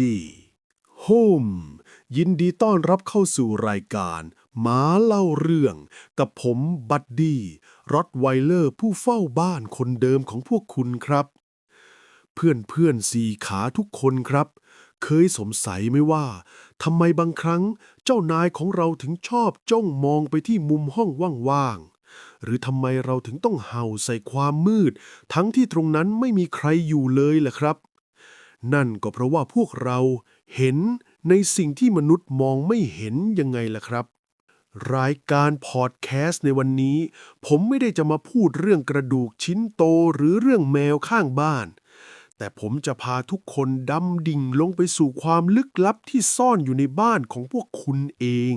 ดี โฮม ยินดีต้อนรับเข้าสู่รายการหมาเล่าเรื่อง กับผมบัดดี้รอตไวเลอร์ผู้เฝ้าบ้านคนเดิมของพวกคุณครับ เพื่อนเพื่อนสี่ขาทุกคนครับ เคยสงสัยไหมว่าทำไมบางครั้งเจ้านายของเราถึงชอบจ้องมองไปที่มุมห้องว่างๆ หรือทำไมเราถึงต้องเห่าใส่ความมืด ทั้งที่ตรงนั้นไม่มีใครอยู่เลยล่ะครับ นั่นก็เพราะว่าพวกเราเห็นในสิ่งที่มนุษย์มองไม่เห็นยังไงล่ะครับ รายการพอดแคสต์ในวันนี้ ผมไม่ได้จะมาพูดเรื่องกระดูกชิ้นโตหรือเรื่องแมวข้างบ้าน แต่ผมจะพาทุกคนดำดิ่งลงไปสู่ความลึกลับที่ซ่อนอยู่ในบ้านของพวกคุณเอง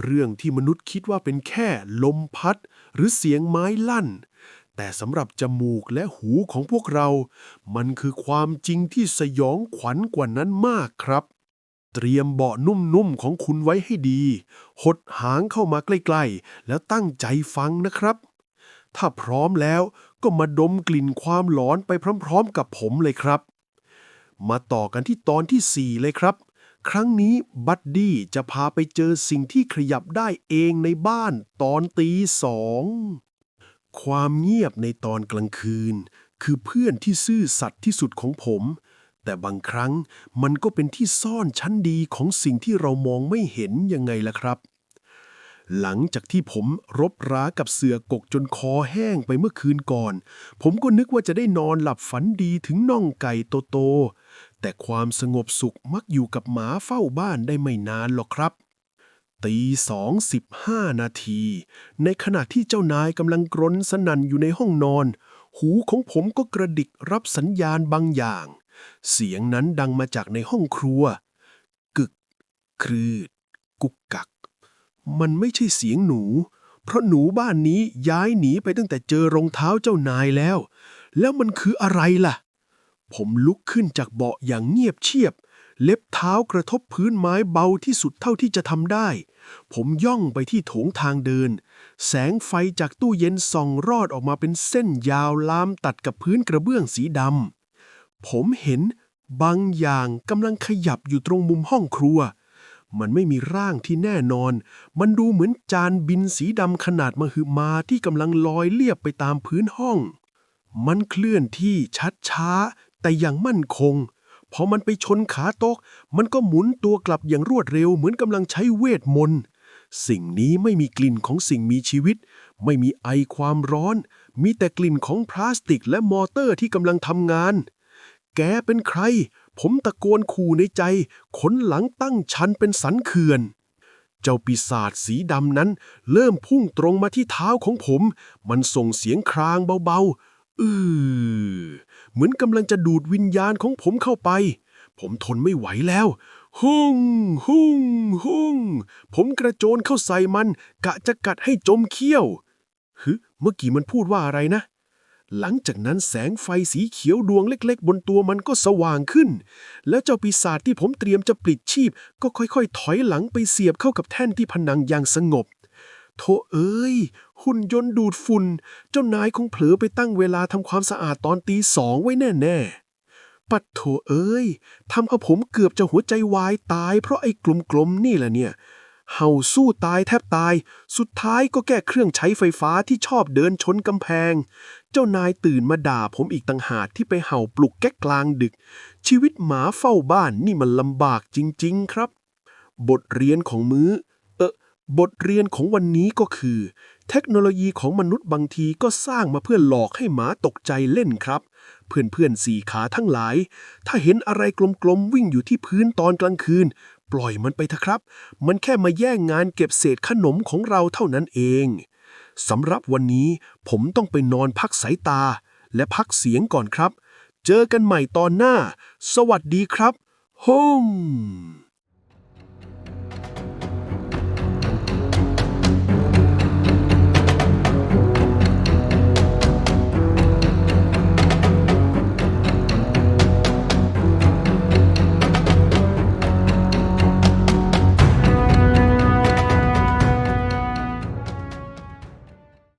เรื่องที่มนุษย์คิดว่าเป็นแค่ลมพัด หรือเสียงไม้ลั่น แต่สำหรับจมูกและหูของพวกเรา มันคือความจริงที่สยองขวัญกว่านั้นมากครับ เตรียมเบาะนุ่มๆของคุณไว้ให้ดี หดหางเข้ามาใกล้ๆ แล้วตั้งใจฟังนะครับ ถ้าพร้อมแล้วก็มาดมกลิ่นความหลอนไปพร้อมๆกับผมเลยครับ มาต่อกันที่ตอนที่ 4 เลยครับครั้งนี้บัดดี้จะพาไปเจอสิ่งที่ขยับได้เองในบ้านตอนตีสอง ความเงียบในตอนกลางคืน คือเพื่อนที่ซื่อสัตย์ที่สุดของผม แต่บางครั้งมันก็เป็นที่ซ่อนชั้นดีของสิ่งที่เรามองไม่เห็นยังไงล่ะครับ หลังจากที่ผมรบรากับเสือกกจนคอแห้งไปเมื่อคืนก่อน ผมก็นึกว่าจะได้นอนหลับฝันดีถึงน่องไก่โตๆแต่ความสงบสุขมักอยู่กับหมาเฝ้าบ้านได้ไม่นานหรอกครับ ตีสองสิบห้านาที ในขณะที่เจ้านายกำลังกรนสนั่นอยู่ในห้องนอน หูของผมก็กระดิกรับสัญญาณบางอย่าง เสียงนั้นดังมาจากในห้องครัว กึก ครืด กุกกัก มันไม่ใช่เสียงหนู เพราะหนูบ้านนี้ย้ายหนีไปตั้งแต่เจอรองเท้าเจ้านายแล้ว แล้วมันคืออะไรล่ะ ผมลุกขึ้นจากเบาะอย่างเงียบเชียบ เล็บเท้ากระทบพื้นไม้เบาที่สุดเท่าที่จะทำได้ ผมย่องไปที่โถงทางเดิน แสงไฟจากตู้เย็นส่องรอดออกมาเป็นเส้นยาวลามตัดกับพื้นกระเบื้องสีดำ ผมเห็นบางอย่างกำลังขยับอยู่ตรงมุมห้องครัว มันไม่มีร่างที่แน่นอน มันดูเหมือนจานบินสีดำขนาดมหึมาที่กำลังลอยเลียบไปตามพื้นห้อง มันเคลื่อนที่ชัดช้าแต่อย่างมั่นคง พอมันไปชนขาโต๊ะมันก็หมุนตัวกลับอย่างรวดเร็วเหมือนกำลังใช้เวทมนต์ สิ่งนี้ไม่มีกลิ่นของสิ่งมีชีวิต ไม่มีไอความร้อน มีแต่กลิ่นของพลาสติกและมอเตอร์ที่กำลังทำงาน แกเป็นใคร ผมตะโกนขู่ในใจ ขนหลังตั้งชันเป็นสันเขื่อนเจ้าปีศาจสีดำนั้น เริ่มพุ่งตรงมาที่เท้าของผม มันส่งเสียงครางเบาๆ อือเหมือนกำลังจะดูดวิญญาณของผมเข้าไป ผมทนไม่ไหวแล้ว หุ่งหุ่งหุ่งผมกระโจนเข้าใส่มัน กะจะกัดให้จมเขี้ยวฮึเมื่อกี้มันพูดว่าอะไรนะ หลังจากนั้นแสงไฟสีเขียวดวงเล็กๆ บนตัวมันก็สว่างขึ้น แล้วเจ้าปีศาจที่ผมเตรียมจะปลิดชีพ ก็ค่อยๆ ถอยหลังไปเสียบเข้ากับแท่นที่ผนังอย่างสงบ โธ่เอ้ย หุ่นยนต์ดูดฝุ่น เจ้านายคงเผลอไปตั้งเวลาทำความสะอาดตอนตีสองไว้แน่ๆ ปัดโถเอ้ยทำเอาผมเกือบจะหัวใจวายตายเพราะไอ้กลมๆนี่แหละเนี่ย เห่าสู้ตายแทบตาย สุดท้ายก็แก้เครื่องใช้ไฟฟ้าที่ชอบเดินชนกำแพง เจ้านายตื่นมาด่าผมอีกต่างหากที่ไปเห่าปลุกแก๊กกลางดึก ชีวิตหมาเฝ้าบ้านนี่มันลำบากจริง ๆ ครับ บทเรียนของมื้อเออ บทเรียนของวันนี้ก็คือ เทคโนโลยีของมนุษย์บางทีก็สร้างมาเพื่อหลอกให้หมาตกใจเล่นครับ เพื่อนๆสี่ขาทั้งหลาย ถ้าเห็นอะไรกลมๆวิ่งอยู่ที่พื้นตอนกลางคืน ปล่อยมันไปเถอะครับ มันแค่มาแย่งงานเก็บเศษขนมของเราเท่านั้นเองสำหรับวันนี้ผมต้องไปนอนพักสายตา และพักเสียงก่อนครับ เจอกันใหม่ตอนหน้า สวัสดีครับโฮม